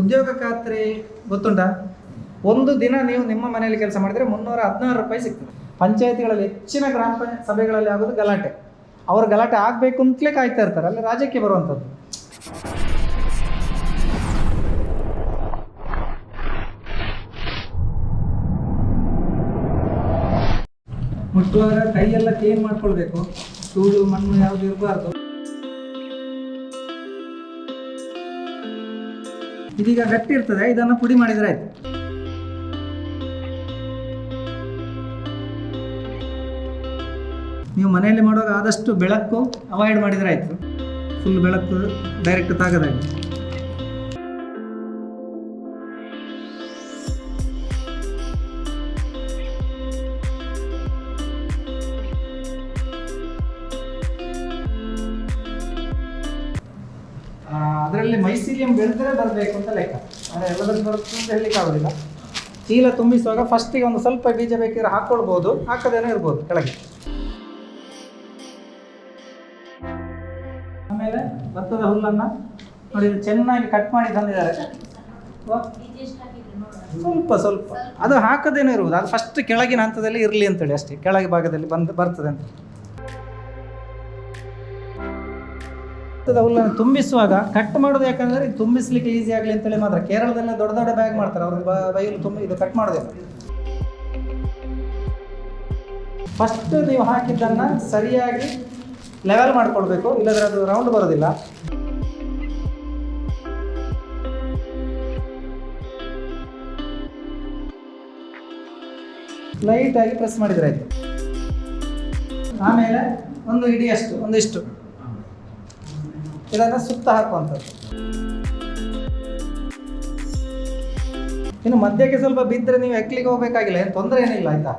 ಉದ್ಯೋಗ ಖಾತ್ರಿ ಗೊತ್ತುಂಟಾ? ಒಂದು ದಿನ ನೀವು ನಿಮ್ಮ ಮನೆಯಲ್ಲಿ ಕೆಲಸ ಮಾಡಿದರೆ ಮುನ್ನೂರ ಹದಿನಾರು ರೂಪಾಯಿ ಸಿಗ್ತದೆ. ಪಂಚಾಯತಿಗಳಲ್ಲಿ ಹೆಚ್ಚಿನ ಗ್ರಾಮ ಸಭೆಗಳಲ್ಲಿ ಆಗೋದು ಗಲಾಟೆ. ಅವರು ಗಲಾಟೆ ಆಗಬೇಕು ಅಂತಲೇ ಕಾಯ್ತಾ ಇರ್ತಾರೆ, ಅಲ್ಲಿ ರಾಜ್ಯಕ್ಕೆ ಬರುವಂಥದ್ದು. ಮುಟ್ಟುವಾಗ ಕೈಯೆಲ್ಲ ಕ್ಲೀನ್ ಮಾಡ್ಕೊಳ್ಬೇಕು. ಧೂಳು, ಮಣ್ಣು ಯಾವುದು ಇರಬಾರ್ದು. ಇದೀಗ ಗಟ್ಟಿ ಇರ್ತದೆ, ಇದನ್ನು ಪುಡಿ ಮಾಡಿದ್ರೆ ಆಯ್ತು. ನೀವು ಮನೆಯಲ್ಲಿ ಮಾಡುವಾಗ ಆದಷ್ಟು ಬೆಳಕು ಅವಾಯ್ಡ್ ಮಾಡಿದ್ರೆ ಆಯ್ತು. ಫುಲ್ ಬೆಳಕು ಡೈರೆಕ್ಟ್ ತಾಗದಾಗಿ. ಮೈಸೀರಿಯಂ ಬೆಳೆದ್ರೆ ಬರಬೇಕು ಅಂತ ಲೆಕ್ಕ. ಅಂದರೆ ಎಲ್ಲದರ ಬರುತ್ತೆ ಅಂತ ಹೇಳಲಿಕ್ಕೆ ಆಗೋದಿಲ್ಲ. ಚೀಲ ತುಂಬಿಸುವಾಗ ಫಸ್ಟಿಗೆ ಒಂದು ಸ್ವಲ್ಪ ಬೀಜ ಬೇಕಿದ್ರೆ ಹಾಕ್ಕೊಳ್ಬೋದು ಹಾಕದೇನೋ ಇರ್ಬೋದು ಕೆಳಗೆ. ಆಮೇಲೆ ಭತ್ತದ ಹುಲ್ಲನ್ನು ನೋಡಿ ಚೆನ್ನಾಗಿ ಕಟ್ ಮಾಡಿ ತಂದಿದ್ದಾರೆ. ಸ್ವಲ್ಪ ಸ್ವಲ್ಪ. ಅದು ಹಾಕದೇನೋ ಇರ್ಬೋದು ಅದು ಫಸ್ಟ್ ಕೆಳಗಿನ ಹಂತದಲ್ಲಿ ಇರಲಿ ಅಂತೇಳಿ ಅಷ್ಟೇ. ಕೆಳಗೆ ಭಾಗದಲ್ಲಿ ಬಂದು, ಬರ್ತದೆ ಅಂತ. ಹುಲ್ಲನ್ನು ತುಂಬಿಸುವಾಗ ಕಟ್ ಮಾಡೋದು ಯಾಕಂದ್ರೆ ತುಂಬಿಸ್ಲಿಕ್ಕೆ ಈಸಿ ಆಗಲಿ ಅಂತೇಳಿ ಮಾತ್ರ. ಕೇರಳದಲ್ಲ ದೊಡ್ಡ ದೊಡ್ಡ ಬ್ಯಾಗ್ ಮಾಡ್ತಾರೆ. ಅವ್ರ ಬೈಲು ತುಂಬಿ ಇದು ಕಟ್ ಮಾಡೋದಿಲ್ಲ ಫಸ್ಟ್ ನೀವು ಹಾಕಿದ್ದನ್ನು ಸರಿಯಾಗಿ ಲೆವೆಲ್ ಮಾಡ್ಕೊಳ್ಬೇಕು. ಇಲ್ಲದ್ರೆ ಅದು ರೌಂಡ್ ಬರೋದಿಲ್ಲ. ಲೈಟಾಗಿ ಪ್ರೆಸ್ ಮಾಡಿದ್ರೆ ಆಯ್ತು. ಆಮೇಲೆ ಒಂದು ಇಡಿಯಷ್ಟು ಒಂದಿಷ್ಟು. ಇದನ್ನು ಸುತ್ತ ಹಾಕುವಂಥದ್ದು. ಇನ್ನು ಮಧ್ಯಕ್ಕೆ ಸ್ವಲ್ಪ ಬಿದ್ದರೆ ನೀವು ಎಕ್ಲಿಗೆ ಹೋಗ್ಬೇಕಾಗಿಲ್ಲ ಏನು ತೊಂದರೆ ಏನಿಲ್ಲ ಆಯ್ತಾ?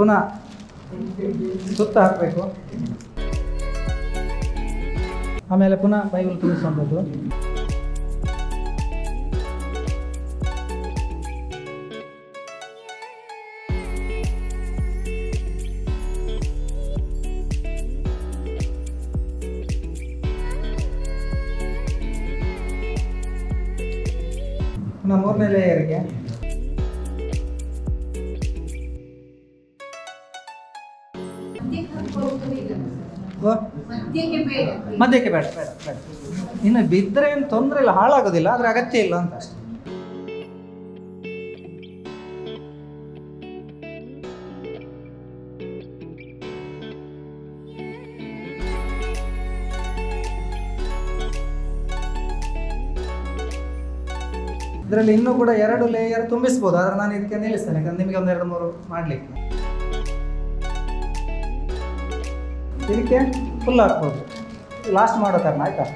ಪುನಃ ಸುತ್ತ ಹಾಕಬೇಕು. ಆಮೇಲೆ ಪುನಃ ಬೈಬಲ್ ತುಂಬಿಸುವಂಥದ್ದು ಮೂರನೇ ಲೇಯರ್ಗೆ ಮಧ್ಯಕ್ಕೆ ಬೇಡ ಬೇಡ ಬೇಡ. ಇನ್ನು ಬಿದ್ದರೆ ಏನು ತೊಂದರೆ ಇಲ್ಲ, ಹಾಳಾಗೋದಿಲ್ಲ, ಆದರೆ ಅಗತ್ಯ ಇಲ್ಲ ಅಂತ ಅಷ್ಟೇ. ಇದರಲ್ಲಿ ಇನ್ನೂ ಕೂಡ ಎರಡು ಲೇಯರ್ ತುಂಬಿಸ್ಬೋದು, ಆದರೆ ನಾನು ಇದಕ್ಕೆ ನಿಲ್ಲಿಸ್ತೇನೆ, ಯಾಕಂದ್ರೆ ನಿಮಗೆ ಒಂದು ಎರಡು ಮೂರು ಮಾಡಲಿಕ್ಕೆ. ಇದಕ್ಕೆ ಫುಲ್ ಹಾಕ್ಬೋದು. ಲಾಸ್ಟ್ ಮಾಡೋ ಕಾರಣ ಆಯ್ತಾ?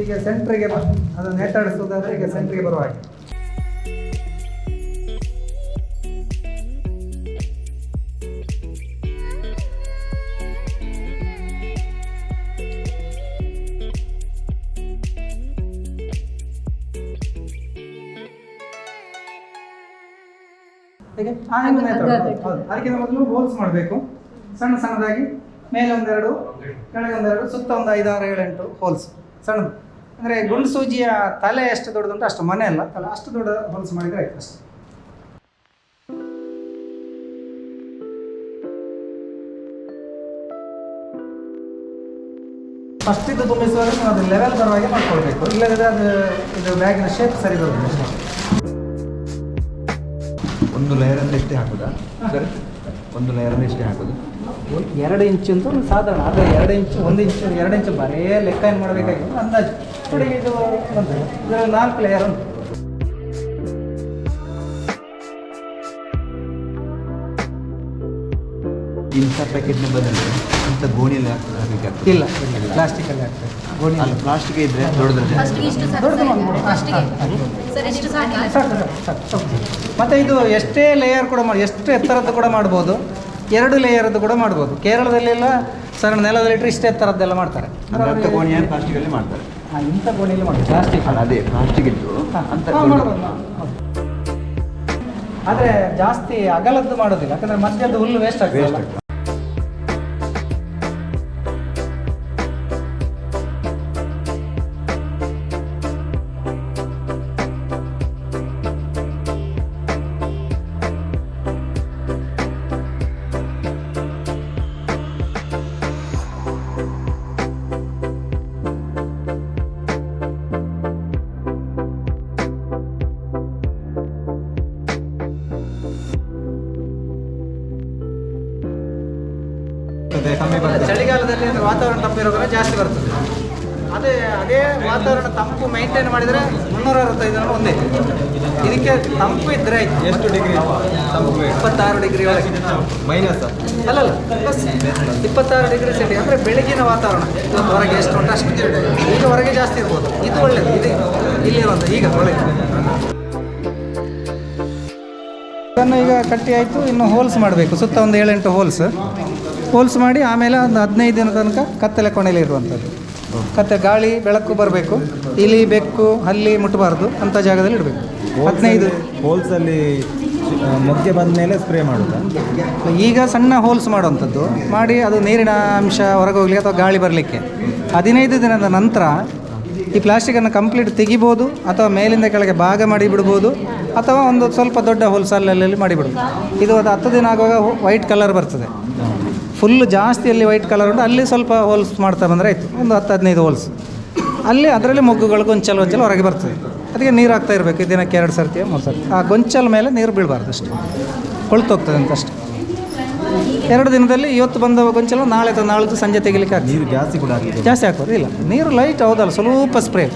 ಈಗ ಸೆಂಟ್ರಿಗೆ ಅದನ್ನು ನೆಟ್ಟಾಡಿಸೋದಾದ್ರೆ ಈಗ ಸೆಂಟ್ರಿಗೆ ಬರುವ ಹಾಗೆ. ಹೇಗೆ ಆ ಹಿಂದೆ ನೇತು ಹಾಕೋದು. ಹೌದು. ಅದಕ್ಕಿಂತ ಮೊದಲು ಹೋಲ್ಸ್ ಮಾಡಬೇಕು. ಸಣ್ಣ ಸಣ್ಣದಾಗಿ ಮೇಲೆ ಒಂದೆರಡು ಕೆಳಗೆ ಒಂದೆರಡು ಸುತ್ತ ಒಂದು ಐದಾರು ಏಳೆಂಟು ಹೋಲ್ಸ್. ಸಣ್ಣದು. ಅಂದರೆ ಗುಂಡು ಸೂಜಿಯ ತಲೆ ಎಷ್ಟು ದೊಡ್ಡದಂತ ಅಷ್ಟು ಮನೆ ಅಲ್ಲ ತಲೆ ಅಷ್ಟು ದೊಡ್ಡ ಹೋಲ್ಸ್ ಮಾಡಿದರೆ ಆಯ್ತು ಅಷ್ಟು. ಫಸ್ಟ್ ಇದು ತುಂಬಿಸುವಾಗ ನಾವು ಅದು ಲೆವೆಲ್ ಬರುವಾಗೆ ಮಾಡ್ಕೊಳ್ಬೇಕು. ಇಲ್ಲದಿದ್ದರೆ ಅದು ಇದು ಬ್ಯಾಗಿನ ಶೇಪ್ ಸರಿ ಬರೋದಿಲ್ಲ. ಒಂದು ಲೇಯರ್ ಅಂದ್ರೆ ಎಷ್ಟೇ ಹಾಕೋದಾ? ಸರ್ ಒಂದು ಲೇಯರ್ ಅಂದ್ರೆ ಎಷ್ಟೇ ಹಾಕೋದು. ಎರಡು ಇಂಚು ಅಂತ ಒಂದು ಸಾಧಾರಣ ಆದರೆ ಎರಡು ಇಂಚು ಒಂದು ಇಂಚು ಎರಡು ಇಂಚು ಬರೇ ಲೆಕ್ಕ ಏನು ಮಾಡಬೇಕಾಗಿತ್ತು? ಅಂದಾಜು. ನೋಡಿ ಇದು ಇದರಲ್ಲಿ ನಾಲ್ಕು ಲೇಯರ್ ಅಂತ ಇಂಥ ಪ್ಯಾಕೆಟ್ನ ಬದಲು ಇಂಥ ಗೋಣಿಯಲ್ಲಿ ಹಾಕಬೇಕಾಗ್ತದೆ ಇಲ್ಲ ಪ್ಲಾಸ್ಟಿಕಲ್ಲಿ ಹಾಕ್ತಾರೆ. ಗೋಣಿ ಅಲ್ಲಿ ಪ್ಲಾಸ್ಟಿಕ್ ಇದ್ರೆ ದೊಡ್ಡದ್ರೆ ಇಷ್ಟು ದೊಡ್ಡದು ಸಾಕು ಸಾಕು. ಮತ್ತು ಇದು ಎಷ್ಟೇ ಲೇಯರ್ ಕೂಡ ಮಾಡಿ ಎಷ್ಟು ಎತ್ತರದ್ದು ಕೂಡ ಮಾಡ್ಬೋದು. ಎರಡು ಲೇಯರದ್ದು ಕೂಡ ಮಾಡ್ಬೋದು. ಕೇರಳದಲ್ಲೆಲ್ಲ ಸಣ್ಣ ನೆಲದಲ್ಲಿಟ್ಟರೆ ಇಷ್ಟೇ ಎತ್ತರದ್ದೆಲ್ಲ ಮಾಡ್ತಾರೆ. ಪ್ಲಾಸ್ಟಿಕಲ್ಲಿ ಹಾಂ ಇಂಥ ಗೋಣಿಯಲ್ಲಿ ಮಾಡಿ ಪ್ಲಾಸ್ಟಿಕ್ ಅಲ್ಲ ಅದೇ ಪ್ಲಾಸ್ಟಿಕ್ ಇದ್ದು ಅಂತ ಆದರೆ ಜಾಸ್ತಿ ಅಗಲದ್ದು ಮಾಡೋದಿಲ್ಲ ಯಾಕಂದ್ರೆ ಮಧ್ಯದ್ದು ಹುಲ್ಲು ವೇಸ್ಟ್ ಆಗ್ತದೆ. ವಾತಾವರಣ ತಂಪಿರೋದ್ರೆ ಜಾಸ್ತಿ ಬರ್ತದೆ. ಅದೇ ಅದೇ ವಾತಾವರಣ ತಂಪು ಮೈಂಟೈನ್ ಮಾಡಿದರೆ ಮುನ್ನೂರ ಅರವತ್ತೈದು ಜನ ಒಂದೇ. ಇದಕ್ಕೆ ತಂಪು ಇದ್ದರೆ ಆಯ್ತು. ಎಷ್ಟು ಡಿಗ್ರಿ ಇಪ್ಪತ್ತಾರು ಡಿಗ್ರಿ ಒಳಗೆ. ಮೈನಸ್? ಅಲ್ಲಲ್ಲ ಪ್ಲಸ್ ಇಪ್ಪತ್ತಾರು ಡಿಗ್ರಿ ಸೆಂಟಿ ಅಂದರೆ ಬೆಳಗಿನ ವಾತಾವರಣ. ಇವತ್ತು ಹೊರಗೆ ಎಷ್ಟು ಉಂಟು ಅಷ್ಟು ಈಗ ಹೊರಗೆ ಜಾಸ್ತಿ ಇರ್ಬೋದು. ಇದು ಒಳ್ಳೇದು. ಇದು. ಇಲ್ಲಿರುವಂಥ ಈಗ ಒಳಗೆ ಇದನ್ನು ಈಗ ಕಟ್ಟಿ ಆಯಿತು ಇನ್ನು ಹೋಲ್ಸ್ ಮಾಡಬೇಕು. ಸುತ್ತ ಒಂದು ಏಳೆಂಟು ಹೋಲ್ಸ್ ಹೋಲ್ಸ್ ಮಾಡಿ ಆಮೇಲೆ ಒಂದು ಹದಿನೈದು ದಿನ ತನಕ ಕತ್ತಲೆ ಕೊನೆಯಲ್ಲಿ ಇರುವಂಥದ್ದು. ಕತ್ತೆ ಗಾಳಿ ಬೆಳಕು ಬರಬೇಕು. ಇಲಿ ಬೆಕ್ಕು ಹಲ್ಲಿ ಮುಟ್ಟಬಾರ್ದು. ಅಂತ ಜಾಗದಲ್ಲಿ ಇಡಬೇಕು. ಹದಿನೈದು ಹೋಲ್ಸ್ ಅಲ್ಲಿ ಆ, ಮೊಗ್ಗೆ ಬಂದ ಮೇಲೆ ಸ್ಪ್ರೇ ಮಾಡೋದು? ಈಗ ಸಣ್ಣ ಹೋಲ್ಸ್ ಮಾಡುವಂಥದ್ದು. ಮಾಡಿ ಅದು ನೀರಿನ ಅಂಶ ಹೊರಗೆ ಹೋಗಲಿಕ್ಕೆ ಅಥವಾ ಗಾಳಿ ಬರಲಿಕ್ಕೆ. ಹದಿನೈದು ದಿನದ ನಂತರ ಈ ಪ್ಲಾಸ್ಟಿಕನ್ನು ಕಂಪ್ಲೀಟ್ ತೆಗಿಬೋದು ಅಥವಾ ಮೇಲಿಂದ ಕೆಳಗೆ ಭಾಗ ಮಾಡಿ ಬಿಡ್ಬೋದು ಅಥವಾ ಒಂದು ಸ್ವಲ್ಪ ದೊಡ್ಡ ಹೋಲ್ಸ್ ಅಲ್ಲಲ್ಲಿ ಮಾಡಿಬಿಡ್ಬೋದು. ಇದು ಒಂದು ಹತ್ತು ದಿನ ಆಗುವಾಗ ವೈಟ್ ಕಲರ್ ಬರ್ತದೆ. ಫುಲ್ ಜಾಸ್ತಿ ಅಲ್ಲಿ ವೈಟ್ ಕಲರ್ ಉಂಟು. ಅಲ್ಲಿ ಸ್ವಲ್ಪ ಹೋಲ್ಸ್ ಮಾಡ್ತಾ ಬಂದರೆ ಆಯಿತು. ಒಂದು ಹತ್ತು ಹದಿನೈದು ಹೋಲ್ಸ್ ಅಲ್ಲಿ ಅದರಲ್ಲಿ ಮೊಗ್ಗುಗಳು ಗೊಂಚಲು ಗೊಂಚಲು ಹೊರಗೆ ಬರ್ತದೆ. ಅದಕ್ಕೆ ನೀರು ಹಾಕ್ತಾ ಇರಬೇಕು. ದಿನಕ್ಕೆ ಎರಡು ಸರ್ತಿ ಮೂರು ಸರ್ತಿ ಆ ಗೊಂಚಲ ಮೇಲೆ ನೀರು ಬೀಳಬಾರ್ದು ಅಷ್ಟೇ. ಕೊಳ್ತೋಗ್ತದೆ ಅಂತ ಅಷ್ಟೇ. ಎರಡು ದಿನದಲ್ಲಿ ಇವತ್ತು ಬಂದ ಗೊಂಚಲು ನಾಳೆ ಅಥವಾ ನಾಳೆದು ಸಂಜೆ ತೆಗಿಲಿಕ್ಕೆ ಆಗ್ತದೆ. ನೀರು ಜಾಸ್ತಿ ಕೂಡ ಜಾಸ್ತಿ ಹಾಕೋದು ಇಲ್ಲ ನೀರು ಲೈಟ್ ಹೌದಲ್ಲ ಸ್ವಲ್ಪ ಸ್ಪ್ರೇ